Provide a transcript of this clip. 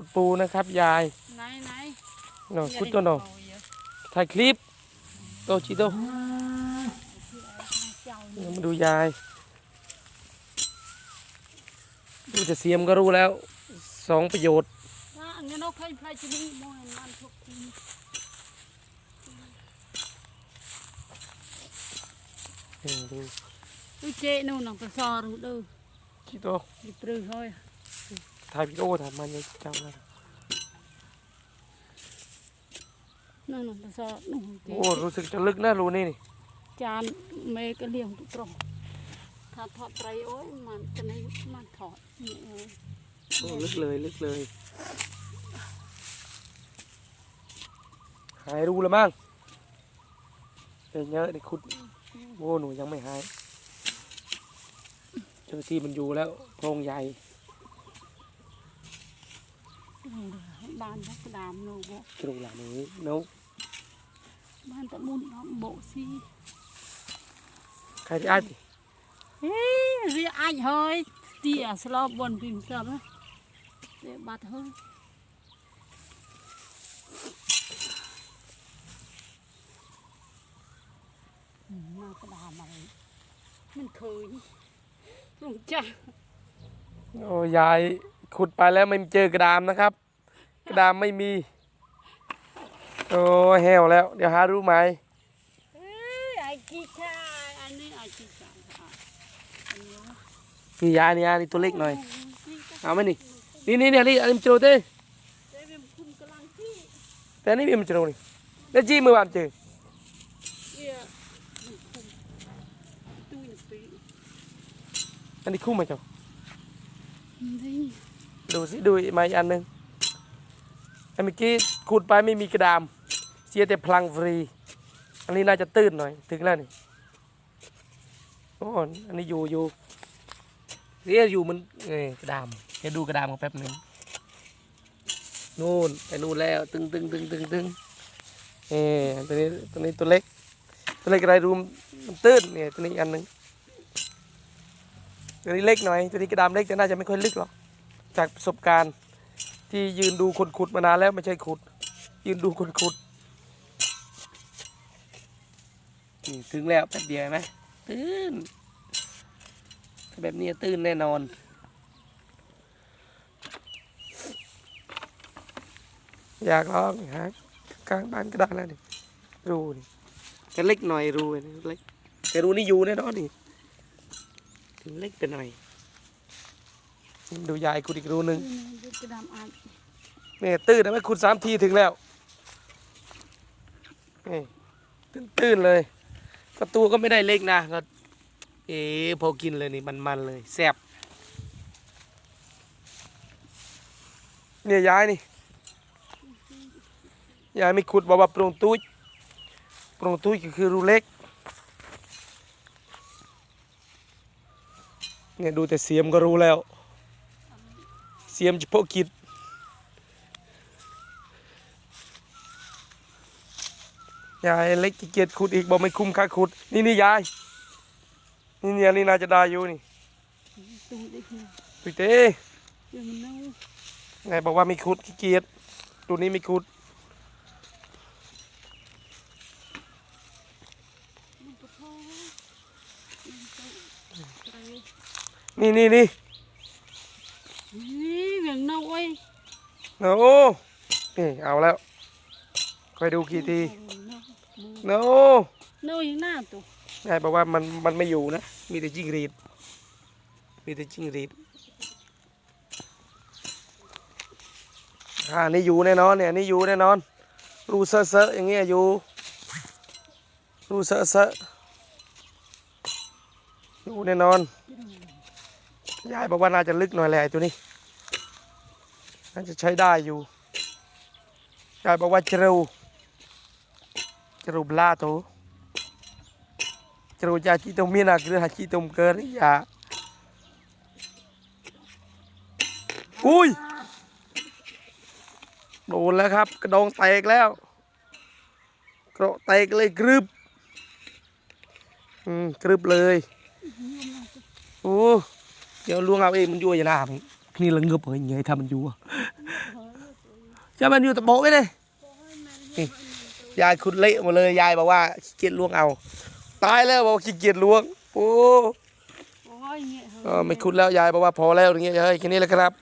ขุดปูนะครับ ยายไหนไหนโน่ขุดตัวโน่ถ่ายคลิปโตจิโตเจ้าเดี๋ยวมาดูยาย ดูจะเสียมก็รู้แล้วสองประโยชน์ว่าอันนี้นกให้พลายจะมีมอยมันทุกทีนี่ดูดูเจนู่นน้องกระซอรู้ดูจิโตดิปรือเฮ้ย ถ่ายวิดีโอถ่ายมันยังจำแล้วนู่นน้องกระซอนู่นเจโอ้รู้สึกจะลึกนะรูนี่นี่จานเมย์ก็เลี้ยงทุกตรงถ้าทอดไตรโอ้ยมันจะในมันถอดนี่เออโอ้ลึกเลยลึกเลยหายรูแล้วมั้งเป็นเยอะนี่ขุดโอ้หนูยังไม่หายเจ้าที่มันอยู่แล้วโพรงใหญ่ บ้านทักดามโนโบกรูหลังนี้นกบ้านตะมุนน้องโบซีใครที่อาจเฮ้ยเรี ขุดไปแล้วไม่เจอกระดามนะครับ กระดามไม่มี โอ้แห้วแล้ว เดี๋ยวหารู้ไหมเอ้ยไอ้กีชาอันนี้ไอ้กีชายอะอันนี้วะนี่ยายนี่ยานี่ตัวเล็กหน่อย เอาไหมนี่ นี่นี่นี่นี่อันนี้มันเจอเต้แต่นี่มันเจอนี่แล้วจี้มือวานเจออันคุมตู้หนึ่งปีอันนี้คู่มาเจ้า ดูสิดูมาอีกอันหนึ่งอันเมื่อกี้ขุดไปไม่มีกระดาม เสียแต่พลังฟรี อันนี้น่าจะตื้นหน่อย ถึงแล้วนี่โอ้อันนี้อยู่อยู่เรียอยู่มันเอ้กระดามเดี๋ยวดูกระดามกันแป๊บหนึ่งนู่นไปนู่นแล้ว ตึงตึงตึงตึงตึงเอ้ตัวนี้ตัวนี้ตัวเล็ก ตัวเล็กอะไรรูมมันตื้นเนี่ยตัวนี้อันหนึ่งตัวนี้เล็กหน่อยตัวนี้กระดามเล็กแต่น่าจะไม่ค่อยลึกหรอก จากประสบการณ์ที่ยืนดูคนขุดมานานแล้วไม่ใช่ขุด ยืนดูคนขุดนี่ถึงแล้วแป๊บเดียวไหมตื้นถ้าแบบนี้ตื้นแน่นอนอยากลองหากลางบ้านก็ได้แล้วนี่รูนี่แค่เล็กหน่อยรูนี่เล็กแต่รูนี่อยู่แน่นอนนี่ถึงเล็กไปหน่อย ดูยายขุดอีกรูหนึ่งนี่ดูกระดามอ่านนี่ตื้นนะไม่คุณสามทีถึงแล้วนี่ตื้นตื้นๆเลยประตูก็ไม่ได้เล็กนะก็เอ๋พอกินเลยนี่มันๆเลยแซ่บเนี่ยยายนี่ยายไม่ขุดบอกว่าโปร่งตุ้ยโปร่งตุ้ยก็คือรูเล็กเนี่ยดูแต่เสียมก็รู้แล้ว เสียมเฉพาะกิจยายเล็กเกียจขุดอีกบอกไม่คุ้มค่าขุด นี่นี่ยาย นี่เนี่ยนี่นาจะได้อยู่นี่ตุยเต้เดี๋ยวมันเน่าไงบอกว่าไม่ขุดขี้เกียจตัวนี้ไม่ขุดนก็พอมันก็ไตรนี่ นี่นี่นี่เวียงเน่าไว้ยโอ้นี่เอาแล้วคอยดูกี่ทีเน่าโนเน่าอย่างหน้าตัวยายบอกว่ามันมันไม่อยู่นะ มีแต่จิ้งหรีด มีแต่จิ้งหรีดอ่านี่อยู่แน่นอนเนี่ยนี่อยู่แน่นอน รูเซอะเซอะอย่างเงี้ยอยู่ รูเซอะเซอะอยู่แน่นอนยายบอกว่าน่าจะลึกหน่อยแหละไอ้ตัวนี้ น่าจะใช้ได้อยู่ยายบอกว่าเจรูเจรูบลาโตจรูจาชีตมมีนาเกลือหาชีตมเกินอย่าอุ้ยโดนแล้วครับ กระดองแตกแล้วกระแตกเลยกรึบอืมกรึบเลยโอ้เดี๋ยวลวงเอาเองมันยั่วอย่าหน้ามั นนี่ละเงือบเฮ้ยไงทำมันยั่วเฮ้ยจะมันอยู่ตะโบะไว้เลยนี่ยายขุดเละหมดเลยยายบอกว่าขี้เกียจล้วงเอา ตายแล้วบอกว่าขี้เกียจล้วงโอ้โอ้ยเนี่ยเออไม่ขุดแล้วยายบอกว่าพอแล้วอย่างเงี้ยเฮ้ยแค่นี้แหละครับ